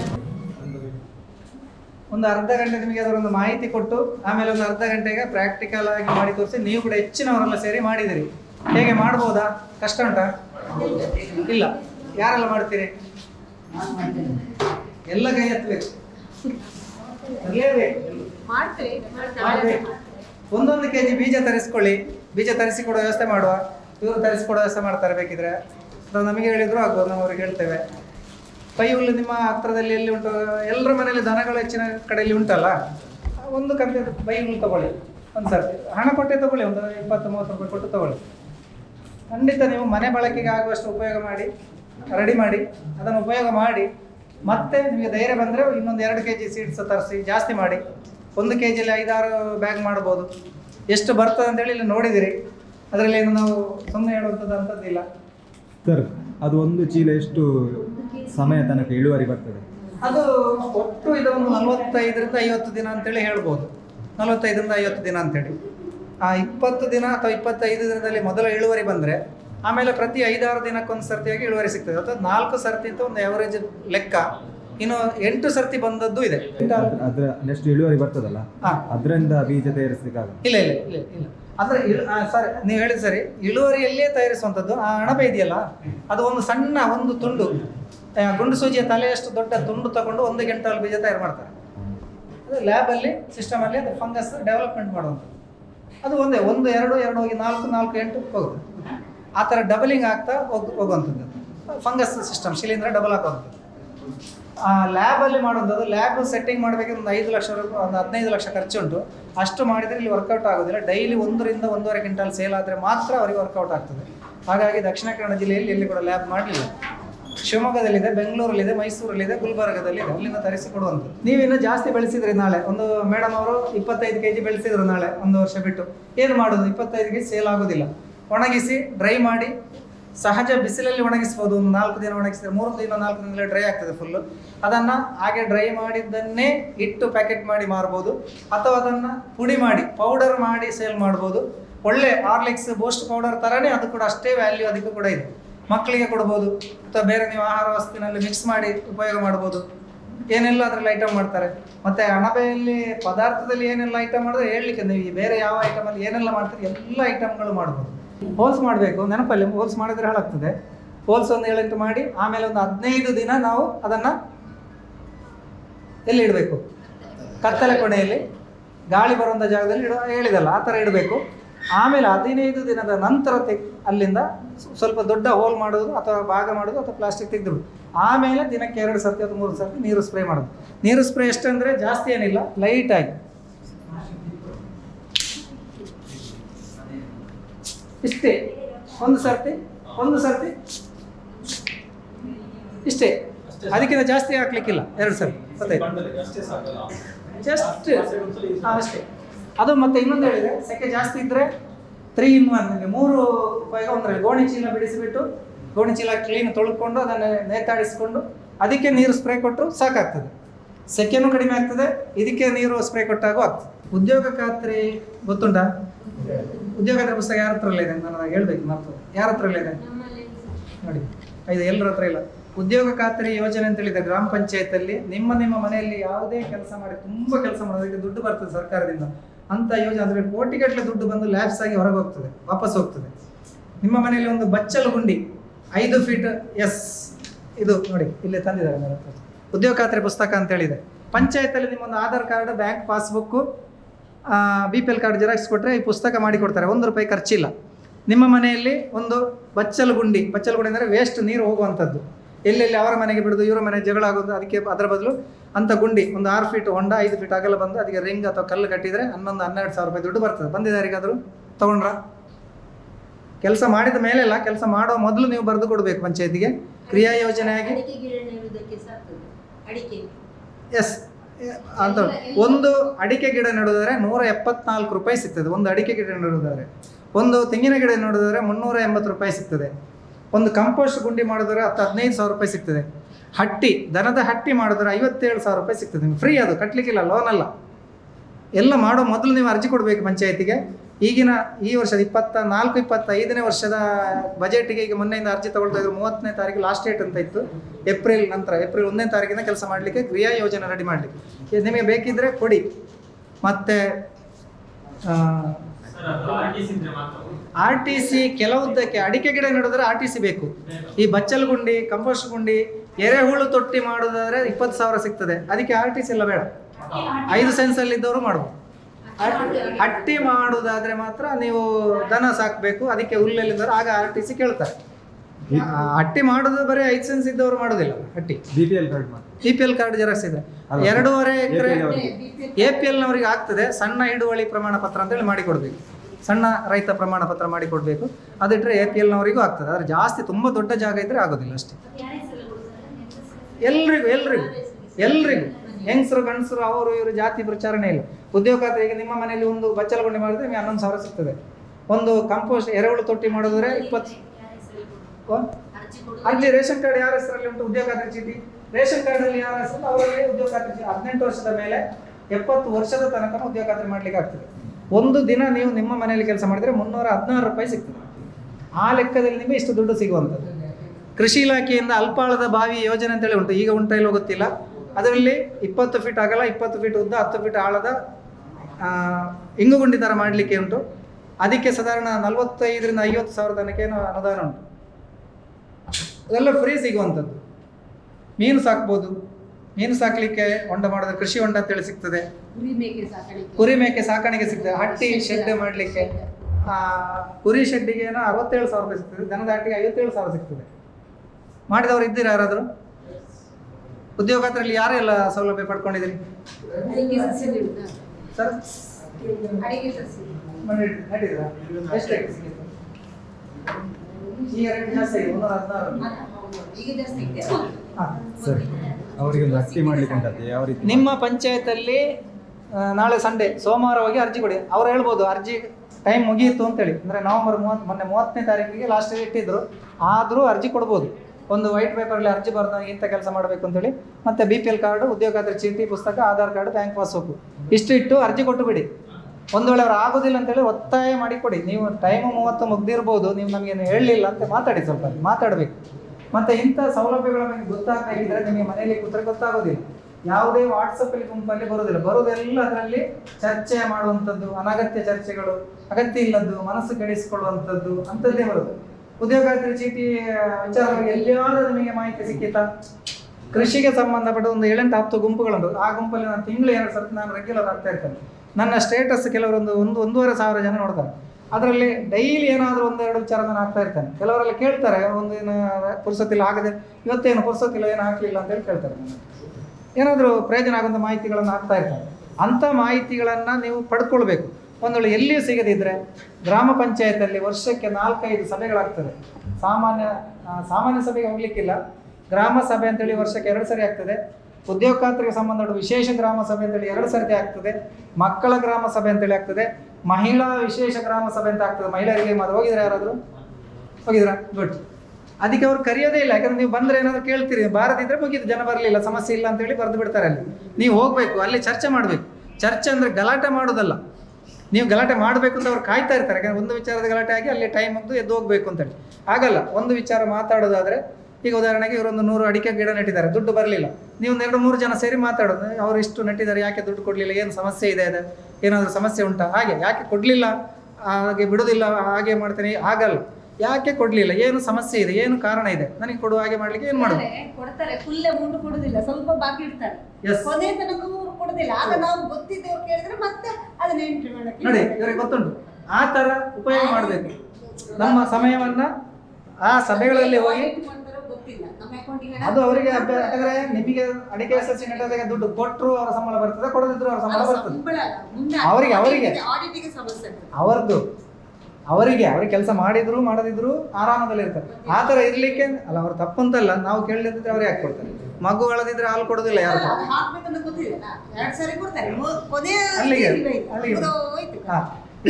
ಒಂದು ಅರ್ಧ ಗಂಟೆ ನಿಮಗೆ ಅದರೊಂದು ಮಾಹಿತಿ ಕೊಟ್ಟು ಆಮೇಲೆ ಒಂದು ಅರ್ಧ ಗಂಟೆಗೆ ಪ್ರಾಕ್ಟಿಕಲ್ ಆಗಿ ಮಾಡಿ ತೋರಿಸಿ ನೀವು ಕೂಡ ಹೆಚ್ಚಿನವರೆಲ್ಲ ಸೇರಿ ಮಾಡಿದಿರಿ. ಹೇಗೆ ಮಾಡ್ಬೋದಾ? ಕಷ್ಟ ಉಂಟಾ? ಇಲ್ಲ. ಯಾರೆಲ್ಲ ಮಾಡ್ತೀರಿ? ಎಲ್ಲ ಕೈ ಬರ್ಲೇಬೇಕು ಒಂದೊಂದು ಕೆ ಜಿ ಬೀಜ ತರಿಸ್ಕೊಳ್ಳಿ. ಬೀಜ ತರಿಸಿಕೊಡೋ ವ್ಯವಸ್ಥೆ ಮಾಡುವ. ಇವರು ತರಿಸಿಕೊಡೋ ವ್ಯವಸ್ಥೆ ಮಾಡ್ತಾರೆ ಬೇಕಿದ್ರೆ ಅಥವಾ ನಮಗೆ ಹೇಳಿದ್ರು ಆಗ್ಬೋದು ನಾವು ಅವ್ರಿಗೆ ಹೇಳ್ತೇವೆ. ಕೈ ಹುಲ್ಲು ನಿಮ್ಮ ಹತ್ರದಲ್ಲಿ ಎಲ್ಲಿ ಉಂಟು? ಎಲ್ಲರ ಮನೆಯಲ್ಲಿ ದನಗಳು ಹೆಚ್ಚಿನ ಕಡೆಯಲ್ಲಿ ಉಂಟಲ್ಲ? ಒಂದು ಕಂತೆ ಬೈ ಹುಲ್ಲು ತಗೊಳ್ಳಿ. ಒಂದು ಸರ್ತಿ ಹಣ ಕೊಟ್ಟೆ ತಗೊಳ್ಳಿ. ಒಂದು ಇಪ್ಪತ್ತು ಮೂವತ್ತು ರೂಪಾಯಿ ಕೊಟ್ಟು ತಗೊಳ್ಳಿ. ಖಂಡಿತ ನೀವು ಮನೆ ಬಳಕೆಗೆ ಆಗುವಷ್ಟು ಉಪಯೋಗ ಮಾಡಿ ರೆಡಿ ಮಾಡಿ ಅದನ್ನು ಉಪಯೋಗ ಮಾಡಿ ಮತ್ತೆ ನಿಮಗೆ ಧೈರ್ಯ ಬಂದರೆ ಇನ್ನೊಂದು ಎರಡು ಕೆ ಜಿ ಸೀಡ್ಸ್ ತರಿಸಿ ಜಾಸ್ತಿ ಮಾಡಿ. ಒಂದು ಕೆ ಜಿಯಲ್ಲಿ ಐದಾರು ಬ್ಯಾಗ್ ಮಾಡ್ಬೋದು. ಎಷ್ಟು ಬರ್ತದೆ ಅಂತೇಳಿ ಇಲ್ಲಿ ನೋಡಿದಿರಿ. ಅದರಲ್ಲಿ ಏನು ನಾವು ಸುಮ್ಮನೆ ಹೇಳುವಂಥದ್ದು ಅಂಥದ್ದಿಲ್ಲ ಸರ್ ಅದು ಒಂದು ಚೀಲ ಎಷ್ಟು ಸಮಯ ತನಕ ಇಳುವರಿ ಬರ್ತದೆ? ಅದು ಒಟ್ಟು ಇದೊಂದು ನಲವತ್ತೈದರಿಂದ ಐವತ್ತು ದಿನ ಅಂತೇಳಿ ಹೇಳ್ಬೋದು. ನಲವತ್ತೈದರಿಂದ ಐವತ್ತು ದಿನ ಅಂತೇಳಿ. ಆ ಇಪ್ಪತ್ತು ದಿನ ಅಥವಾ ಇಪ್ಪತ್ತೈದು ದಿನದಲ್ಲಿ ಮೊದಲ ಇಳುವರಿ ಬಂದರೆ ಆಮೇಲೆ ಪ್ರತಿ ಐದಾರು ದಿನಕ್ಕೊಂದು ಸರ್ತಿಯಾಗಿ ಇಳುವರಿ ಸಿಗ್ತದೆ. ಅಥವಾ ನಾಲ್ಕು ಸರ್ತಿ ಅಂತ ಒಂದು ಎವರೇಜ್ ಲೆಕ್ಕ. ಇನ್ನು ಎಂಟು ಸರ್ತಿ ಬಂದದ್ದು ಇದೆ. ಅದ್ರ- ನೆಕ್ಸ್ಟ್ ಇಳುವರಿ ಬರ್ತದಲ್ಲ? ಅದರಿಂದ ಬೀಜ ತಯಾರಿಸ್ಲಿಕ್ಕಾಗ ಇಲ್ಲ ಇಲ್ಲ ಇಲ್ಲ ಇಲ್ಲ. ಅಂದ್ರೆ ಸರಿ ನೀವು ಹೇಳಿದ ಸರಿ ಇಳುವರಿಯಲ್ಲೇ ತಯಾರಿಸುವಂಥದ್ದು ಆ ಅಣಬೆ ಇದೆಯಲ್ಲ ಅದು ಒಂದು ಸಣ್ಣ ಒಂದು ತುಂಡು ಗುಂಡು ಸೂಜಿಯ ತಲೆಯಷ್ಟು ದೊಡ್ಡ ತುಂಡು ತಗೊಂಡು ಒಂದು ಗಂಟಲ್ ಬೀಜ ತಯಾರು ಮಾಡ್ತಾರೆ. ಅದು ಲ್ಯಾಬಲ್ಲಿ ಸಿಸ್ಟಮಲ್ಲಿ ಅದು ಫಂಗಸ್ ಡೆವಲಪ್ಮೆಂಟ್ ಮಾಡುವಂಥದ್ದು. ಅದು ಒಂದೇ, ಒಂದು, ಎರಡು ಎರಡು ಹೋಗಿ ನಾಲ್ಕು ನಾಲ್ಕು, ಎಂಟು ಹೋಗುತ್ತೆ. ಆ ಥರ ಡಬಲಿಂಗ್ ಆಗ್ತಾ ಹೋಗ್, ಹೋಗುವಂಥದ್ದು. ಫಂಗಸ್ ಸಿಸ್ಟಮ್ ಶಿಲೀಂಧ್ರ ಡಬಲ್ ಹಾಕುವಂಥದ್ದು. ಆ ಲ್ಯಾಬಲ್ಲಿ ಮಾಡುವಂಥದ್ದು ಲ್ಯಾಬ್ ಸೆಟ್ಟಿಂಗ್ ಮಾಡಬೇಕಂದ್ರೆ ಒಂದು ಐದು ಲಕ್ಷ ರೂಪಾಯಿ ಒಂದು ಹದಿನೈದು ಲಕ್ಷ ಖರ್ಚುಂಟು. ಅಷ್ಟು ಮಾಡಿದರೆ ಇಲ್ಲಿ ವರ್ಕೌಟ್ ಆಗೋದಿಲ್ಲ. ಡೈಲಿ ಒಂದರಿಂದ ಒಂದೂವರೆ ಕ್ವಿಂಟಲ್ ಸೇಲ್ ಆದರೆ ಮಾತ್ರ ಅವರಿಗೆ ವರ್ಕೌಟ್ ಆಗ್ತದೆ. ಹಾಗಾಗಿ ದಕ್ಷಿಣ ಕನ್ನಡ ಜಿಲ್ಲೆಯಲ್ಲಿ ಎಲ್ಲಿ ಕೂಡ ಲ್ಯಾಬ್ ಮಾಡಲಿಲ್ಲ. ಶಿವಮೊಗ್ಗದಲ್ಲಿದೆ, ಬೆಂಗಳೂರಲ್ಲಿದೆ, ಮೈಸೂರಲ್ಲಿದೆ, ಗುಲ್ಬರ್ಗದಲ್ಲಿ ಅಲ್ಲಿಂದ ತರಿಸಿ ಕೊಡುವಂಥದ್ದು. ನೀವಿನ್ನು ಜಾಸ್ತಿ ಬೆಳೆಸಿದ್ರಿ ನಾಳೆ. ಒಂದು ಮೇಡಮ್ ಅವರು ಇಪ್ಪತ್ತೈದು ಕೆ ಜಿ ಬೆಳೆಸಿದ್ರು ನಾಳೆ, ಒಂದು ವರ್ಷ ಬಿಟ್ಟು. ಏನು ಮಾಡೋದು? ಇಪ್ಪತ್ತೈದು ಕೆ ಸೇಲ್ ಆಗೋದಿಲ್ಲ. ಒಣಗಿಸಿ ಡ್ರೈ ಮಾಡಿ, ಸಹಜ ಬಿಸಿಲಲ್ಲಿ ಒಣಗಿಸ್ಬೋದು. ಒಂದು ನಾಲ್ಕು ದಿನ ಒಣಗಿಸಿದ್ರೆ, ಮೂರು ದಿನ, ನಾಲ್ಕು ದಿನದಲ್ಲಿ ಡ್ರೈ ಆಗ್ತದೆ ಫುಲ್ಲು ಅದನ್ನು ಹಾಗೆ ಡ್ರೈ ಮಾಡಿದ್ದನ್ನೇ ಇಟ್ಟು ಪ್ಯಾಕೆಟ್ ಮಾಡಿ ಮಾರ್ಬೋದು. ಅಥವಾ ಅದನ್ನು ಪುಡಿ ಮಾಡಿ ಪೌಡರ್ ಮಾಡಿ ಸೇಲ್ ಮಾಡ್ಬೋದು. ಒಳ್ಳೆ ಆರ್ಲಿಕ್ಸ್ ಬೂಸ್ಟ್ ಪೌಡರ್ ಥರನೇ ಅದು ಕೂಡ ಅಷ್ಟೇ ವ್ಯಾಲ್ಯೂ ಅದಕ್ಕೂ ಕೂಡ ಇದೆ. ಮಕ್ಕಳಿಗೆ ಕೊಡ್ಬೋದು ಅಥವಾ ಬೇರೆ ನೀವು ಆಹಾರ ವಸ್ತುವಿನಲ್ಲಿ ಮಿಕ್ಸ್ ಮಾಡಿ ಉಪಯೋಗ ಮಾಡ್ಬೋದು. ಏನೆಲ್ಲ ಅದರಲ್ಲಿ ಐಟಮ್ ಮಾಡ್ತಾರೆ? ಮತ್ತೆ ಅಣಬೆಯಲ್ಲಿ ಪದಾರ್ಥದಲ್ಲಿ ಏನೆಲ್ಲ ಐಟಮ್ ಮಾಡಿದ್ರೆ ಹೇಳಲಿಕ್ಕೆ ನೀವು ಬೇರೆ ಯಾವ ಐಟಮಲ್ಲಿ ಏನೆಲ್ಲ ಮಾಡ್ತೀರಿ ಎಲ್ಲ ಐಟಮ್ಗಳು ಮಾಡ್ಬೋದು. ಹೋಲ್ಸ್ ಮಾಡಬೇಕು, ನೆನಪಲ್ಲಿ ಹೋಲ್ಸ್ ಮಾಡಿದ್ರೆ ಹಾಳಾಗ್ತದೆ. ಹೋಲ್ಸ್ ಒಂದು ಏಳೆಂಟು ಮಾಡಿ, ಆಮೇಲೆ ಒಂದು ಹದಿನೈದು ದಿನ ನಾವು ಅದನ್ನು ಎಲ್ಲಿ ಇಡಬೇಕು? ಕತ್ತಲೆ ಕೊನೆಯಲ್ಲಿ ಗಾಳಿ ಬರುವಂಥ ಜಾಗದಲ್ಲಿ ಇಡ ಹೇಳಿದಲ್ಲ, ಆ ಥರ ಇಡಬೇಕು. ಆಮೇಲೆ ಹದಿನೈದು ದಿನದ ನಂತರ ತೆಗ್ ಅಲ್ಲಿಂದ ಸ್ವಲ್ಪ ದೊಡ್ಡ ಹೋಲ್ ಮಾಡೋದು ಅಥವಾ ಭಾಗ ಮಾಡೋದು ಅಥವಾ ಪ್ಲಾಸ್ಟಿಕ್ ತೆಗೆದು ಆಮೇಲೆ ದಿನಕ್ಕೆ ಎರಡು ಸರ್ತಿ ಅಥವಾ ಮೂರು ಸರ್ತಿ ನೀರು ಸ್ಪ್ರೇ ಮಾಡೋದು ನೀರು ಸ್ಪ್ರೇ ಎಷ್ಟಂದರೆ ಜಾಸ್ತಿ ಏನಿಲ್ಲ ಲೈಟಾಗಿ ಇಷ್ಟೇ. ಒಂದು ಸರ್ತಿ ಒಂದು ಸರ್ತಿ. ಇಷ್ಟೇ. ಅದಕ್ಕಿಂತ ಜಾಸ್ತಿ ಹಾಕ್ಲಿಕ್ಕಿಲ್ಲ ಎರಡು ಸರ್ತಿ. ಗೊತ್ತಾಯ್ತು ಜಸ್ಟ್ ಅಷ್ಟೇ. ಅದು ಮತ್ತೆ ಇನ್ನೊಂದು ಹೇಳಿದ್ರೆ ಸೆಕೆ ಜಾಸ್ತಿ ಇದ್ರೆ ತ್ರೀ ಇನ್ ಒನ್ ಮೂರು ಉಪಯೋಗ ಒಂದರಲ್ಲಿ ಗೋಣಿ ಚೀಲ ಬಿಡಿಸಿಬಿಟ್ಟು ಗೋಣಿ ಚೀಲ ಕ್ಲೀನ್ ತೊಳ್ಕೊಂಡು ಅದನ್ನು ನೇತಾಡಿಸ್ಕೊಂಡು ಅದಕ್ಕೆ ನೀರು ಸ್ಪ್ರೇ ಕೊಟ್ಟರು ಸಾಕಾಗ್ತದೆ. ಸೆಕೆನೂ ಕಡಿಮೆ ಆಗ್ತದೆ, ಇದಕ್ಕೆ ನೀರು ಸ್ಪ್ರೇ ಕೊಟ್ಟಾಗೂ ಆಗ್ತದೆ. ಉದ್ಯೋಗ ಖಾತ್ರಿ ಗೊತ್ತುಂಟಾ? ಉದ್ಯೋಗ ಖಾತ್ರಿ ಪುಸ್ತಕ ಯಾರ ಹತ್ರ ಇದೆ ನಾನು ಹೇಳ್ಬೇಕು ಮರ್ತು. ಯಾರ ಹತ್ರ ಇದೆ? ನೋಡಿ, ಇದು ಎಲ್ಲರ ಹತ್ರ ಇಲ್ಲ. ಉದ್ಯೋಗ ಖಾತ್ರಿ ಯೋಜನೆ ಅಂತ ಹೇಳಿದ್ರೆ ಗ್ರಾಮ ಪಂಚಾಯತಲ್ಲಿ ನಿಮ್ಮ ನಿಮ್ಮ ಮನೆಯಲ್ಲಿ ಯಾವುದೇ ಕೆಲಸ ಮಾಡಿ ತುಂಬಾ ಕೆಲಸ ಮಾಡೋದಕ್ಕೆ ದುಡ್ಡು ಬರ್ತದೆ ಸರ್ಕಾರದಿಂದ. ಅಂತ ಯೋಜನೆ ಆದರೆ ಕೋಟಿಗಟ್ಟಲೆ ದುಡ್ಡು ಬಂದು ಲ್ಯಾಬ್ಸ್ ಆಗಿ ಹೊರಗೆ ಹೋಗ್ತದೆ ವಾಪಸ್ ಹೋಗ್ತದೆ. ನಿಮ್ಮ ಮನೆಯಲ್ಲಿ ಒಂದು ಬಚ್ಚಲು ಗುಂಡಿ ಐದು ಫೀಟ್ ಎಸ್ ಇದು ನೋಡಿ, ಇಲ್ಲಿ ತಂದಿದ್ದಾರೆ ಉದ್ಯೋಗ ಖಾತ್ರಿ ಪುಸ್ತಕ ಅಂತ ಹೇಳಿದೆ. ಪಂಚಾಯತಲ್ಲಿ ನಿಮ್ಮೊಂದು Aadhaar card, bank passbook B P L card xerox ಕೊಟ್ಟರೆ ಈ ಪುಸ್ತಕ ಮಾಡಿ ಕೊಡ್ತಾರೆ ಒಂದು ರೂಪಾಯಿ ಖರ್ಚಿಲ್ಲ. ನಿಮ್ಮ ಮನೆಯಲ್ಲಿ ಒಂದು ಬಚ್ಚಲು ಗುಂಡಿ ಬಚ್ಚಲು ಗುಂಡಿ ಅಂದರೆ ವೇಸ್ಟ್ ನೀರು ಹೋಗುವಂಥದ್ದು. ಎಲ್ಲೆಲ್ಲಿ ಅವರ ಮನೆಗೆ ಬಿಡೋದು ಇವರ ಮನೆ ಜಗಳ ಆಗೋದು ಅದಕ್ಕೆ ಅದರ ಬದಲು ಅಂತ ಗುಂಡಿ ಒಂದು ಆರು ಫೀಟ್ ಹೊಂಡ ಐದು ಫೀಟ್ ಅಗಲ ಬಂದು ಅದಕ್ಕೆ ರಿಂಗ್ ಅಥವಾ ಕಲ್ಲು ಕಟ್ಟಿದರೆ ಹನ್ನೊಂದು ಹನ್ನೆರಡು ಸಾವಿರ ರೂಪಾಯಿ ದುಡ್ಡು ಬರ್ತದೆ. ಬಂದಿದೆ ಯಾರಿಗಾದರೂ? ತೊಗೊಂಡ್ರ? ಕೆಲಸ ಮಾಡಿದ ಮೇಲೆಲ್ಲ ಕೆಲಸ ಮಾಡೋ ಮೊದಲು ನೀವು ಬರೆದು ಕೊಡಬೇಕು ಪಂಚಾಯತಿಗೆ. ಕ್ರಿಯಾ ಯೋಜನೆಯಾಗಿ. ಎಸ್ ಅಂತ ಒಂದು ಅಡಿಕೆ ಗಿಡ ನೆಡೋದಾದ್ರೆ ನೂರ ಎಪ್ಪತ್ನಾಲ್ಕು ರೂಪಾಯಿ ಸಿಗ್ತದೆ. ಒಂದು ಅಡಿಕೆ ಗಿಡ ನೆಡೋದಾದ್ರೆ. ಒಂದು ತೆಂಗಿನ ಗಿಡ ನೋಡಿದ್ರೆ ಮುನ್ನೂರ ಎಂಬತ್ತು ರೂಪಾಯಿ ಸಿಗ್ತದೆ. ಒಂದು ಕಂಪೋಸ್ಟ್ ಗುಂಡಿ ಮಾಡಿದ್ರೆ ಹತ್ತು ಹದಿನೈದು ಸಾವಿರ ರೂಪಾಯಿ ಸಿಗ್ತದೆ. ಹಟ್ಟಿ, ದನದ ಹಟ್ಟಿ ಮಾಡಿದ್ರೆ ಐವತ್ತೇಳು ಸಾವಿರ ರೂಪಾಯಿ ಸಿಗ್ತದೆ. ನಿಮ್ಗೆ ಫ್ರೀ ಅದು ಕಟ್ಟಲಿಕ್ಕಿಲ್ಲ ಲೋನ್ ಅಲ್ಲ. ಎಲ್ಲ ಮಾಡೋ ಮೊದಲು ನೀವು ಅರ್ಜಿ ಕೊಡಬೇಕು ಪಂಚಾಯತಿಗೆ. ಈಗಿನ ಈ ವರ್ಷದ ಇಪ್ಪತ್ತ, ನಾಲ್ಕು, ಇಪ್ಪತ್ತೈದನೇ ವರ್ಷದ ಬಜೆಟ್ಗೆ ಈಗ ಮೊನ್ನೆಯಿಂದ ಅರ್ಜಿ ತಗೊಳ್ತಾ ಇದ್ರು. ಮೂವತ್ತನೇ ತಾರೀಕು ಲಾಸ್ಟ್ ಡೇಟ್ ಅಂತ ಇತ್ತು. ಏಪ್ರಿಲ್ ನಂತರ ಏಪ್ರಿಲ್ ಒಂದನೇ ತಾರೀಕಿಂದ ಕೆಲಸ ಮಾಡಲಿಕ್ಕೆ ಕ್ರಿಯಾ ಯೋಜನೆ ರೆಡಿ ಮಾಡಲಿಕ್ಕೆ. ನಿಮಗೆ ಬೇಕಿದ್ರೆ ಕೊಡಿ. ಮತ್ತೆ ಆರ್ ಟಿ ಸಿ ಕೆಲವುದಕ್ಕೆ ಅಡಿಕೆ ಗಿಡ ನೆಡೋದ್ರೆ ಆರ್ ಟಿ ಸಿ ಬೇಕು. ಈ ಬಚ್ಚಲ್ ಗುಂಡಿ ಕಂಪೋಸ್ಟ್ ಗುಂಡಿ ಎರೆಹುಳು ತೊಟ್ಟಿ ಮಾಡೋದಾದ್ರೆ ಇಪ್ಪತ್ತು ಸಾವಿರ ಸಿಗ್ತದೆ. ಅದಕ್ಕೆ ಆರ್ ಟಿ ಸಿ ಎಲ್ಲ ಬೇಡ. ಐದು ಸೆನ್ಸಲ್ಲಿ ಇದ್ದವರು ಮಾಡಬಹುದು ಹಟ್- ಹಟ್ಟಿ ಮಾಡುವುದಾದ್ರೆ ಮಾತ್ರ ನೀವು ದನ ಸಾಕ್ಬೇಕು. ಅದಕ್ಕೆ ಹುಲ್ಲೆಲ್ಲಿದ್ದಾರೆ ಆಗ ಆರ್ ಟಿ ಸಿ ಕೇಳ್ತಾರೆ. ಹಟ್ಟಿ ಮಾಡೋದು ಬರೀ ಐದು ಸೆನ್ಸ್ ಇದ್ದವರು ಮಾಡೋದಿಲ್ಲ ಹಟ್ಟಿ ಬಿ ಪಿ ಎಲ್ ಕಾರ್ಡ್ ಮಾಡಿ E P L card xerox ಇದೆ. ಎರಡೂವರೆ ಎಕರೆ. ಎ ಪಿ ಎಲ್ನವರಿಗೆ ಆಗ್ತದೆ. ಸಣ್ಣ ಹಿಡುವಳಿ ಪ್ರಮಾಣ ಪತ್ರ ಅಂತೇಳಿ ಮಾಡಿ ಕೊಡಬೇಕು ಸಣ್ಣ ರೈತ ಪ್ರಮಾಣ ಪತ್ರ ಮಾಡಿ ಕೊಡಬೇಕು. ಅದಿಟ್ಟರೆ ಎ ಪಿ ಎಲ್ನವರಿಗೂ ಆಗ್ತದೆ. ಆದರೆ ಜಾಸ್ತಿ ತುಂಬ ದೊಡ್ಡ ಜಾಗ ಇದ್ದರೆ ಆಗೋದಿಲ್ಲ ಅಷ್ಟೇ. ಎಲ್ರಿಗೂ ಎಲ್ರಿಗೂ ಎಲ್ರಿಗೂ. ಹೆಂಗಸರು, ಗಂಡಸರು, ಅವರು, ಇವರು ಜಾತಿ ಪ್ರಚಾರಣೆ ಇಲ್ಲ. ಉದ್ಯೋಗ ಈಗ ನಿಮ್ಮ ಮನೆಯಲ್ಲಿ ಒಂದು ಬಚ್ಚಲಗುಂಡಿ ಮಾಡಿದ್ರೆ ನಿಮಗೆ ಹನ್ನೊಂದು ಸಾವಿರ ಸಿಗ್ತದೆ. ಒಂದು ಕಂಪೋಸ್ಟ್ ಎರೆಹುಳು ತೊಟ್ಟಿ ಮಾಡಿದ್ರೆ ಇಪ್ಪತ್ತು? ಅಲ್ಲಿ ರೇಷನ್ ಕಾರ್ಡ್ ಯಾರ ಹೆಸರಲ್ಲಿ ಉಂಟು? ಉದ್ಯೋಗ ಚೀಟಿ? ರೇಷನ್ ಕಾರ್ಡ್ ಅಲ್ಲಿ ಯಾರ ಹೆಸರು? ಅವರಲ್ಲಿ ಉದ್ಯೋಗ ಚೀಟಿ. ಹದಿನೆಂಟು ವರ್ಷದ ಮೇಲೆ ಎಪ್ಪತ್ತು ವರ್ಷದ ತನಕ ಉದ್ಯೋಗ ಮಾಡ್ಲಿಕ್ಕೆ ಆಗ್ತದೆ. ಒಂದು ದಿನ ನೀವು ನಿಮ್ಮ ಮನೆಯಲ್ಲಿ ಕೆಲಸ ಮಾಡಿದರೆ ಮುನ್ನೂರ ಹದಿನಾರು ರೂಪಾಯಿ ಸಿಗ್ತದೆ. ಆ ಲೆಕ್ಕದಲ್ಲಿ ನಿಮಗೆ ಇಷ್ಟು ದುಡ್ಡು ಸಿಗುವಂಥದ್ದು. ಕೃಷಿ ಇಲಾಖೆಯಿಂದ ಅಲ್ಪಾಳದ ಬಾವಿ ಯೋಜನೆ ಅಂತೇಳಿ ಉಂಟು. ಈಗ ಉಂಟ ಇಲ್ಲೋ ಗೊತ್ತಿಲ್ಲ. ಅದರಲ್ಲಿ ಇಪ್ಪತ್ತು ಫೀಟ್ ಆಗಲ್ಲ ಇಪ್ಪತ್ತು ಫೀಟ್ ಉದ್ದ, ಹತ್ತು ಫೀಟ್ ಆಳದ ಇಂಗುಗುಂಡಿ ಥರ ಮಾಡಲಿಕ್ಕೆ ಉಂಟು. ಅದಕ್ಕೆ ಸಾಧಾರಣ ನಲವತ್ತೈದರಿಂದ ಐವತ್ತು ಸಾವಿರ ತನಕ ಏನು ಅನುದಾನ ಉಂಟು. ಅದೆಲ್ಲ ಫ್ರೀ ಸಿಗುವಂಥದ್ದು. ಮೀನು ಸಾಕ್ಬೋದು. ಮೀನು ಸಾಕಲಿಕ್ಕೆ ಹೊಂಡ ಮಾಡಿದ್ರೆ ಕೃಷಿ ಹೊಂಡ ಅಂತೇಳಿ ಸಿಗ್ತದೆ. ಕುರಿ ಮೇಕೆ ಸಾಕಾಣಿಕೆ ಸಿಗ್ತದೆ. ಹಟ್ಟಿ ಶೆಡ್ ಮಾಡಲಿಕ್ಕೆ. ಕುರಿ ಶೆಡ್ಡಿಗೆ ಏನೋ ಅರವತ್ತೇಳು ಸಾವಿರ ರೂಪಾಯಿ ಸಿಗ್ತದೆ. ದನದ ಹಟ್ಟಿಗೆ ಐವತ್ತೇಳು ಸಾವಿರ ಸಿಗ್ತದೆ. ಮಾಡಿದವರು ಇದ್ದೀರಾ ಯಾರಾದರೂ? ಉದ್ಯೋಗದಲ್ಲಿ ಯಾರೆಲ್ಲ ಸೌಲಭ್ಯ ಪಡ್ಕೊಂಡಿದ್ದೀರಿ? ಪಡ್ಕೊಂಡಿದ್ರಿ? ಸರ್? ಈಗ ಅವರಿಗೆ ಅಟ್ಟಿ ಮಾಡ್ಲಿಕ್ಕೆ ನಿಮ್ಮ ಪಂಚಾಯತಲ್ಲಿ ನಾಳೆ ಸಂಡೇ ಸೋಮವಾರ ಹೋಗಿ ಅರ್ಜಿ ಕೊಡಿ. ಅವ್ರು ಹೇಳ್ಬೋದು, ಅರ್ಜಿ ಟೈಮ್ ಮುಗಿಯಿತು ಅಂತೇಳಿ. ಅಂದರೆ ನವಂಬರ್ ಮೂವತ್ತು ಮೊನ್ನೆ ಮೂವತ್ತನೇ ತಾರೀಕಿಗೆ ಲಾಸ್ಟ್ ಇಟ್ಟಿದ್ರು. ಆದರೂ ಅರ್ಜಿ ಕೊಡ್ಬೋದು. ಒಂದು ವೈಟ್ ಪೇಪರಲ್ಲಿ ಅರ್ಜಿ ಬರ್ದಾಗ ಇಂಥ ಕೆಲಸ ಮಾಡಬೇಕು ಅಂತೇಳಿ. ಮತ್ತೆ ಬಿ ಪಿ ಎಲ್ ಕಾರ್ಡು ಉದ್ಯೋಗ ಖಾತ್ರಿ ಚೀಟಿ, ಪುಸ್ತಕ, ಆಧಾರ್ ಕಾರ್ಡ್, ಬ್ಯಾಂಕ್ ಪಾಸ್ಬುಕ್. ಇಷ್ಟು ಇಟ್ಟು ಅರ್ಜಿ ಕೊಟ್ಟು ಬಿಡಿ. ಒಂದು ವೇಳೆ ಅವ್ರು ಆಗೋದಿಲ್ಲ ಅಂತೇಳಿ ಒತ್ತಾಯ ಮಾಡಿ ಕೊಡಿ. ನೀವು ಟೈಮ್ ಮೂವತ್ತು ಮುಗ್ದಿರ್ಬೋದು, ನೀವು ನಮಗೇನು ಹೇಳಲಿಲ್ಲ ಅಂತ ಮಾತಾಡಿ ಸ್ವಲ್ಪ, ಮಾತಾಡಬೇಕು. ಮತ್ತು ಇಂಥ ಸೌಲಭ್ಯಗಳ ಬಗ್ಗೆ ಗೊತ್ತಾಗಬೇಕಿದ್ರೆ ನಿಮಗೆ ಮನೆಯಲ್ಲಿ ಕೂತ್ರೆ ಗೊತ್ತಾಗೋದಿಲ್ಲ. ಯಾವುದೇ ವಾಟ್ಸಪ್ಪಲ್ಲಿ ಗುಂಪಲ್ಲಿ ಬರೋದಿಲ್ಲ. ಬರೋದೆಲ್ಲ ಅದರಲ್ಲಿ ಚರ್ಚೆ ಮಾಡುವಂಥದ್ದು, ಅನಗತ್ಯ ಚರ್ಚೆಗಳು, ಅಗತ್ಯ ಇಲ್ಲದ್ದು, ಮನಸ್ಸು ಕೆಡಿಸಿಕೊಳ್ಳುವಂಥದ್ದು ಅಂಥದ್ದೇ ಬರೋದು. ಉದ್ಯೋಗಾರ್ಥಿ ಚೀಟಿ ವಿಚಾರವಾಗಿ ಎಲ್ಲಿಯಾದರೂ ನಿಮಗೆ ಮಾಹಿತಿ ಸಿಕ್ಕಿತಾ ಕೃಷಿಗೆ ಸಂಬಂಧಪಟ್ಟ ಒಂದು ಏಳೆಂಟು ಹತ್ತು ಗುಂಪುಗಳುಂಟು. ಆ ಗುಂಪಲ್ಲಿ ನಾನು ತಿಂಗಳು ಎರಡು ಸರ್ತಿ ನಾನು ರೆಗ್ಯುಲರ್ ಆಗ್ತಾ ಇರ್ತೇನೆ. ನನ್ನ ಸ್ಟೇಟಸ್ ಕೆಲವರೊಂದು ಒಂದು, ಒಂದೂವರೆ ಸಾವಿರ ಜನ ನೋಡ್ತಾರೆ. ಅದರಲ್ಲಿ ಡೈಲಿ ಏನಾದರೂ ಒಂದೆರಡು ವಿಚಾರ ನಾನು ಹಾಕ್ತಾ ಇರ್ತೇನೆ. ಕೆಲವರೆಲ್ಲ ಕೇಳ್ತಾರೆ, ಒಂದು ಏನು ಪುರ್ಸೊತ್ತಿಲ್ಲ ಆಗದೆ ಇವತ್ತೇನು ಪುರ್ಸತ್ತಿಲ್ಲ, ಏನು ಹಾಕಲಿಲ್ಲ ಅಂತೇಳಿ ಕೇಳ್ತಾರೆ. ಏನಾದರೂ ಪ್ರಯೋಜನ ಆಗುವಂಥ ಮಾಹಿತಿಗಳನ್ನು ಹಾಕ್ತಾ ಇರ್ತಾರೆ ಅಂಥ ಮಾಹಿತಿಗಳನ್ನು ನೀವು ಪಡ್ಕೊಳ್ಬೇಕು. ಒಂದು ವೇಳೆ ಎಲ್ಲಿಯೂ ಸಿಗದಿದ್ದರೆ ಗ್ರಾಮ ಪಂಚಾಯತಲ್ಲಿ ವರ್ಷಕ್ಕೆ ನಾಲ್ಕೈದು ಸಭೆಗಳಾಗ್ತದೆ. ಸಾಮಾನ್ಯ ಸಾಮಾನ್ಯ ಸಭೆಗೆ ಹೋಗ್ಲಿಕ್ಕಿಲ್ಲ. ಗ್ರಾಮ ಸಭೆ ಅಂತೇಳಿ ವರ್ಷಕ್ಕೆ ಎರಡು ಸರಿ ಆಗ್ತದೆ. ಉದ್ಯೋಗಕಾತರಿಗೆ ಸಂಬಂಧಪಟ್ಟ ವಿಶೇಷ ಗ್ರಾಮ ಸಭೆ ಅಂತೇಳಿ ಎರಡು ಸರ್ತಿ ಆಗ್ತದೆ. ಮಕ್ಕಳ ಗ್ರಾಮ ಸಭೆ ಅಂತೇಳಿ ಆಗ್ತದೆ. ಮಹಿಳಾ ವಿಶೇಷ ಗ್ರಾಮ ಸಭೆ ಅಂತ ಆಗ್ತದೆ. ಮಹಿಳೆಯರಿಗೆ ಮಾತ್ರ ಹೋಗಿದ್ರೆ ಯಾರಾದರೂ? ಹೋಗಿದ್ರಾ? ಗುಡ್ ಅದಕ್ಕೆ ಅವ್ರು ಕರೆಯೋದೇ ಇಲ್ಲ. ಯಾಕಂದ್ರೆ ನೀವು ಬಂದ್ರೆ ಏನಾದರೂ ಕೇಳ್ತೀರಿ. ಬಾರದಿದ್ರೆ ಮುಗಿದು ಜನ ಬರಲಿಲ್ಲ. ಸಮಸ್ಯೆ ಇಲ್ಲ ಅಂತೇಳಿ ಬರೆದು ಬಿಡ್ತಾರೆ ಅಲ್ಲಿ. ನೀವು ಹೋಗ್ಬೇಕು. ಅಲ್ಲಿ ಚರ್ಚೆ ಮಾಡಬೇಕು. ಚರ್ಚೆ ಅಂದ್ರೆ ಗಲಾಟೆ ಮಾಡೋದಲ್ಲ. ನೀವು ಗಲಾಟೆ ಮಾಡಬೇಕು ಅಂತ ಅವ್ರು ಕಾಯ್ತಾ ಇರ್ತಾರೆ. ಯಾಕಂದ್ರೆ ಒಂದು ವಿಚಾರದ ಗಲಾಟೆ ಆಗಿ ಅಲ್ಲಿ ಟೈಮ್ ಮುಗ್ದು ಎದ್ದು ಹೋಗ್ಬೇಕು ಅಂತೇಳಿ. ಆಗಲ್ಲ. ಒಂದು ವಿಚಾರ ಮಾತಾಡೋದಾದ್ರೆ ಈಗ ಉದಾಹರಣೆಗೆ ಇವರೊಂದು ನೂರು ಅಡಿಕೆ ಗಿಡ ನೆಟ್ಟಿದ್ದಾರೆ ದುಡ್ಡು ಬರಲಿಲ್ಲ. ನೀವು ಎರಡು ಮೂರು ಜನ ಸೇರಿ ಮಾತಾಡೋದು ಅವ್ರು ಇಷ್ಟು ನೆಟ್ಟಿದ್ದಾರೆ ಯಾಕೆ ದುಡ್ಡು ಕೊಡಲಿಲ್ಲ ಏನು ಸಮಸ್ಯೆ ಇದೆ ಅದು? ಏನಾದರೂ ಸಮಸ್ಯೆ ಉಂಟಾ? ಹಾಗೆ ಯಾಕೆ ಕೊಡಲಿಲ್ಲ? ಹಾಗೆ ಬಿಡೋದಿಲ್ಲ ಹಾಗೆ ಮಾಡ್ತೀನಿ ಆಗಲ್ಲ. ಯಾಕೆ ಕೊಡಲಿಲ್ಲ? ಏನು ಸಮಸ್ಯೆ ಇದೆ? ಏನು ಕಾರಣ ಇದೆ? ನನಗೆ ಕೊಡುವ ಹಾಗೆ ಮಾಡ್ಲಿಕ್ಕೆ ಏನು ಮಾಡೋದು? ಕೊಡ್ತಾರೆ, ಫುಲ್ ಅಮೌಂಟ್ ಕೊಡುದಿಲ್ಲ ಸ್ವಲ್ಪ ಬಾಕಿ ಇಡ್ತಾರೆ. ಕೊನೆ ತನಕ ಕೊಡೋದಿಲ್ಲ. ಆಗ ನಾವು ಗೊತ್ತಿದ್ದವ್ರು ಕೇಳಿದ್ರೆ ಮತ್ತೆ ಅದನ್ನ ಎಂಟ್ರಿ ಮಾಡಕ್ಕೆ ನೋಡಿ ಇವರಿಗೆ ಗೊತ್ತುಂಟು. ಆ ಥರ ಉಪಯೋಗ ಮಾಡಬೇಕು. ನಮ್ಮ ಸಮಯವನ್ನ ಆ ಸಭೆಗಳಲ್ಲಿ ಹೋಗಿ ಗೊತ್ತಿಲ್ಲ ನಮ್ಮ ಅಕೌಂಟಿಗೆ ಅದು ಅವರಿಗೆ ಯಾಕಂದ್ರೆ ನಿಮಗೆ ಅಡಿಕೆ ಸಸಿ ನೆಟ್ಟದಾಗ ದುಡ್ಡು ಕೊಟ್ಟರು ಅವರ ಸಂಬಳ ಬರ್ತದೆ ಕೊಡದಿದ್ರು ಅವರ ಸಂಬಳ ಬರ್ತದೆ ಸಂಬಳ ಅಲ್ಲ, ಮುಂದೆ ಅವರಿಗೆ- ಅವರಿಗೆ. ಆಡಿಟಿಗೆ ಸಮಸ್ಯೆ ಆಗ್ತದೆ ಅವರದ್ದು ಅವರಿಗೆ ಅವ್ರಿಗೆ ಕೆಲಸ ಮಾಡಿದ್ರು ಮಾಡದಿದ್ರು ಆರಾಮದಲ್ಲಿ ಇರ್ತಾರೆ ಆ ಥರ ಇರ್ಲಿಕ್ಕೆ ಅಲ್ಲ ಅವ್ರು ತಪ್ಪಂತಲ್ಲ ನಾವು ಕೇಳಿದ್ರೆ ಅವ್ರು ಯಾಕೆ ಕೊಡ್ತಾರೆ ಮಗು ಅಳದಿದ್ರೆ ಹಾಲು ಕೊಡೋದಿಲ್ಲ ಯಾರು ಅಲ್ಲ, ಅದು ಹಾಕ್ಬೇಕಂತ ಗೊತ್ತಿಲ್ಲ ಎರಡ್ ಸಾರಿ ಕೊಡ್ತಾರೆ ಮು- ಕೊನೆಯ ಅಲ್ಲಿಗೆ. ಅಲ್ಲಿಗೆ. ಹೋಯ್ತು. ಹಾ.